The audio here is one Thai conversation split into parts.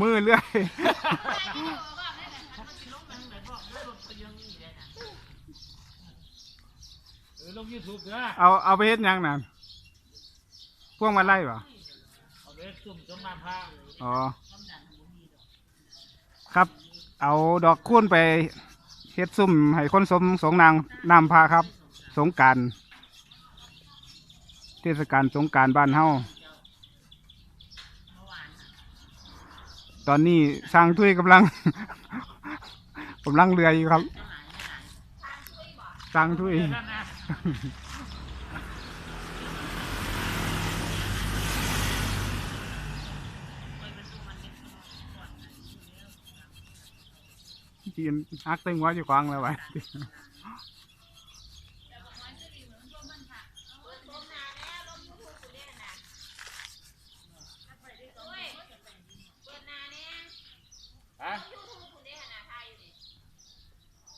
มือเลื่อยถ่ายวิดีโอบ้างได้แต่มันสิลงมันแบบบอกไม่ลงไปยังนี่ได้นะเออลงยูทูบนะเอาเอาไปเฮ็ดหยังนั่นพวงมาไล่บ่เอาไปซุ่มจมน้ำพาอ๋อ ครับ เอาดอกคูณไปเฮ็ดซุ่มให้คนสมสงนางนำพาครับ สงกรารเทศกาลสงกรารบ้านเฮา ตอนนี้สร้างถ้วยกำลัง กำลังเรืออยู่ครับสร้างถ้วยนั่นนะจีนฮักตึงไว้อยู่กวางแล้วไว้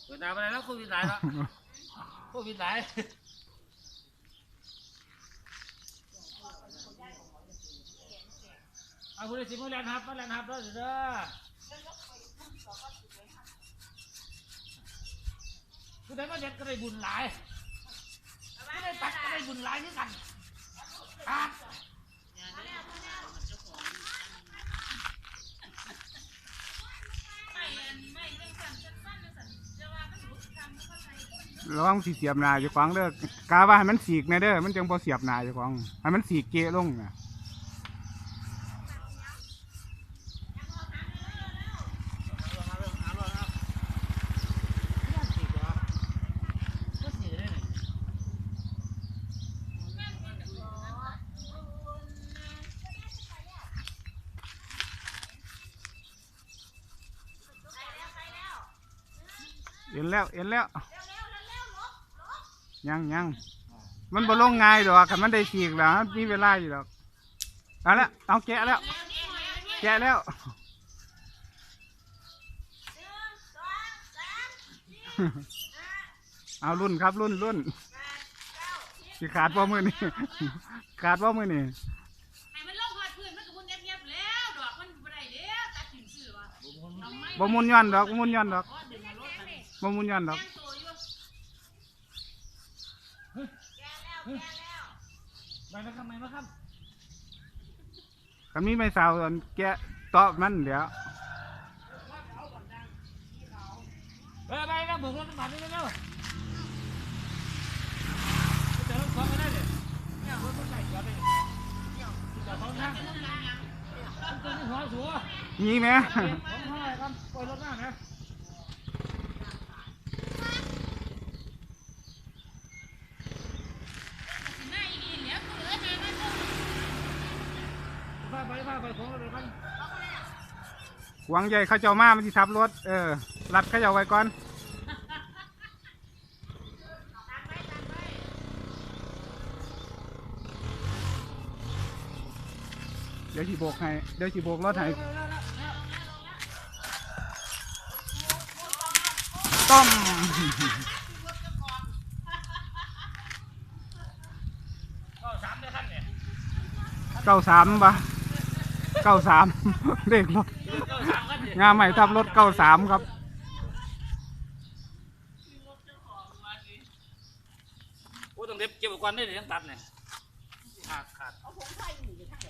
เปิดหน้าไปแล้วโควิดหลายแล้วโควิดหลายเอาคุณสิมาเรียนฮับมาเรียนฮับเด้อเด้อคุณได้มาเด็ดก็ได้บุญหลายคุณได้ตัดก็ได้บุญหลายที่กันครับ ระวังสีเสียบหนาอยู่กวงเด้อกาว่าให้มันสีกนะเด้อมันจังพอเสียบหนาอยู่กวงให้มันสีกเกะลงนะเอ็นแล้วเอ็นแล้ว ยังยังมันบ่ลงง่ายดอกคันมันได้ฉีกแล้วมีเวลาอยู่ดอกเอาละเอาแกะแล้วแกะแล้วเอารุ่นครับรุ่นรุ่นสิขาดบ่มือนี่ขาดบ่มือนี่ให้มันลงหอดพื้นมันก็มุนเงียบๆแล้วดอกมันบ่ได้แล้วตัดถิ่นซื่อว่ะเอาไม้บ่มุนย้อนดอกบ่มุนย้อนดอก อ๋อดึงมารถมันบ่มุนย้อนดอกแจ้งตัวอยู่ไปมาครับไปมาครับคันมีไม่สาวอันแกะตอบมันเดี๋ยวเออไปแล้วบุกรถมาด้วยเร็วเดี๋ยวรถของกันได้เลยเนี่ยรถมันใส่จอดเลยจอดท้องนั่งตัวนี้หัวสัวมีไหม ผมให้กันปล่อยรถหน้านะ สิมาอีกแล้วกูเหลือแต่มันลง ไปไปไปไปของเรากัน หวังใหญ่เขาเจ้ามามันสิทับรถ เออรัดเขาเจ้าไว้ก่อนเดี๋ยวสิโบกให้ เดี๋ยวสิโบกรถให้ต้มก็สามเดือนขั้นเนี่ยเก้าสามปะ เก้าสามเลขรถก็สามขั้นเนี่ยงานใหม่ทับรถเก้าสามครับ โอ้ต้องเด็บเก็บอุปกรณ์ได้เลยยังตัดเนี่ยขาดขาด เอาผงไฟอยู่ทางไหน